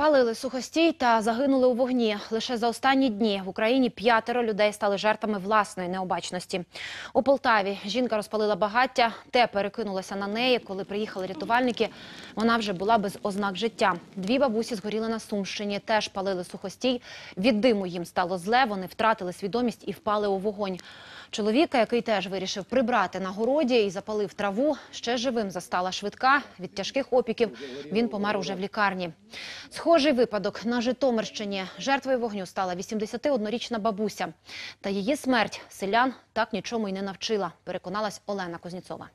Палили сухостій та загинули у вогні. Лише за останні дні в Україні п'ятеро людей стали жертвами власної необачності. У Полтаві жінка розпалила багаття, те перекинулося на неї. Коли приїхали рятувальники, вона вже була без ознак життя. Дві бабусі згоріли на Сумщині, теж палили сухостій. Від диму їм стало зле, вони втратили свідомість і впали у вогонь. Чоловіка, який теж вирішив прибрати на городі і запалив траву, ще живим застала швидка. Від тяжких опіків він помер уже в лікарні. Схожий випадок на Житомирщині. Жертвою вогню стала 81-річна бабуся. Та її смерть селян так нічому й не навчила, переконалась Олена Кузнєцова.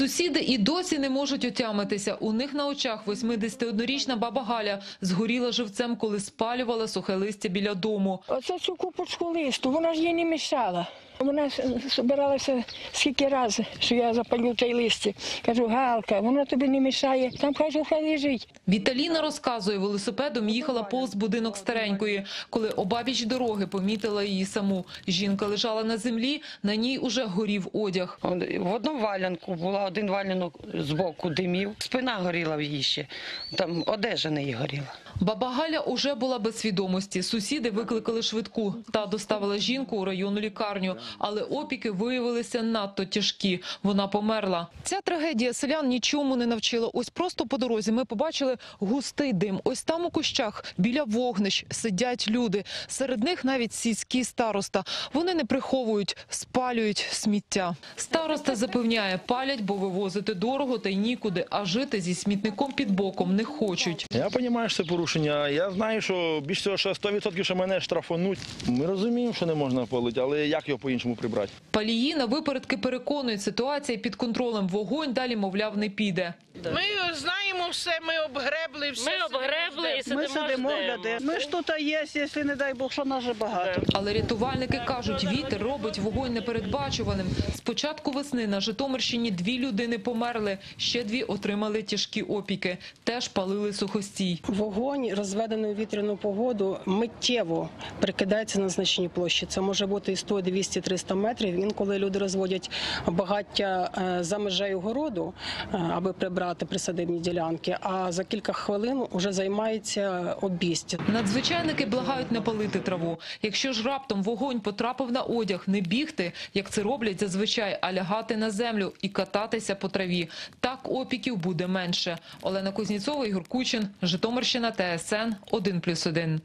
Сусіди і досі не можуть отямитися. У них на очах 81-річна баба Галя згоріла живцем, коли спалювала сухе листя біля дому. Оце цю купочку листу, вона ж їй не мішала. Вона збиралася скільки разів, що я запалю цей листя. Кажу, Галка, вона тобі не мішає. Там кажу, хай лежить. Віталіна розказує, велосипедом їхала повз будинок старенької, коли обабіч дороги помітила її саму. Жінка лежала на землі, на ній уже горів одяг. В одному валянку була один валянок з боку димів. Спина горіла в її ще. Там одежа не її горіла. Баба Галя уже була без свідомості. Сусіди викликали швидку та доставила жінку у районну лікарню. Але опіки виявилися надто тяжкі. Вона померла. Ця трагедія селян нічому не навчила. Ось просто по дорозі ми побачили густий дим. Ось там у кущах біля вогнищ сидять люди. Серед них навіть сільський староста. Вони не приховують, спалюють сміття. Староста запевняє, палять, бо вивозити дорого та й нікуди, а жити зі смітником під боком не хочуть. Я розумію, що це. Я знаю, що більш цього що 100% що мене штрафонуть. Ми розуміємо, що не можна палити, але як його по-іншому прибрати? Палії на випередки переконують, ситуація під контролем. Вогонь далі, мовляв, не піде. Ми знаємо все, ми обгребли все. Ми обгребли і сидимо. Ми сидимо, ждемо. глядимо. Ми ж тут є, якщо не дай Бог, що нас же багато. Але рятувальники кажуть, вітер робить вогонь непередбачуваним. З початку весни на Житомирщині дві людини померли, ще дві отримали тяжкі опіки. Теж палили сухостій. Вогонь, розведений у вітряну погоду, миттєво прикидається на значній площі. Це може бути і 100, 200, 300 метрів. Інколи люди розводять багаття е, за межею городу, е, аби прибрати присадибні ділянки. А за кілька хвилин вже займається обість. Надзвичайники благають не палити траву. Якщо ж раптом вогонь потрапив на одяг, не бігти, як це роблять зазвичай, а лягати на землю і кататися по траві. Так опіків буде менше. Олена Кузніцова, Ігор Кучин, Житомирщина, ТСН 1+,1.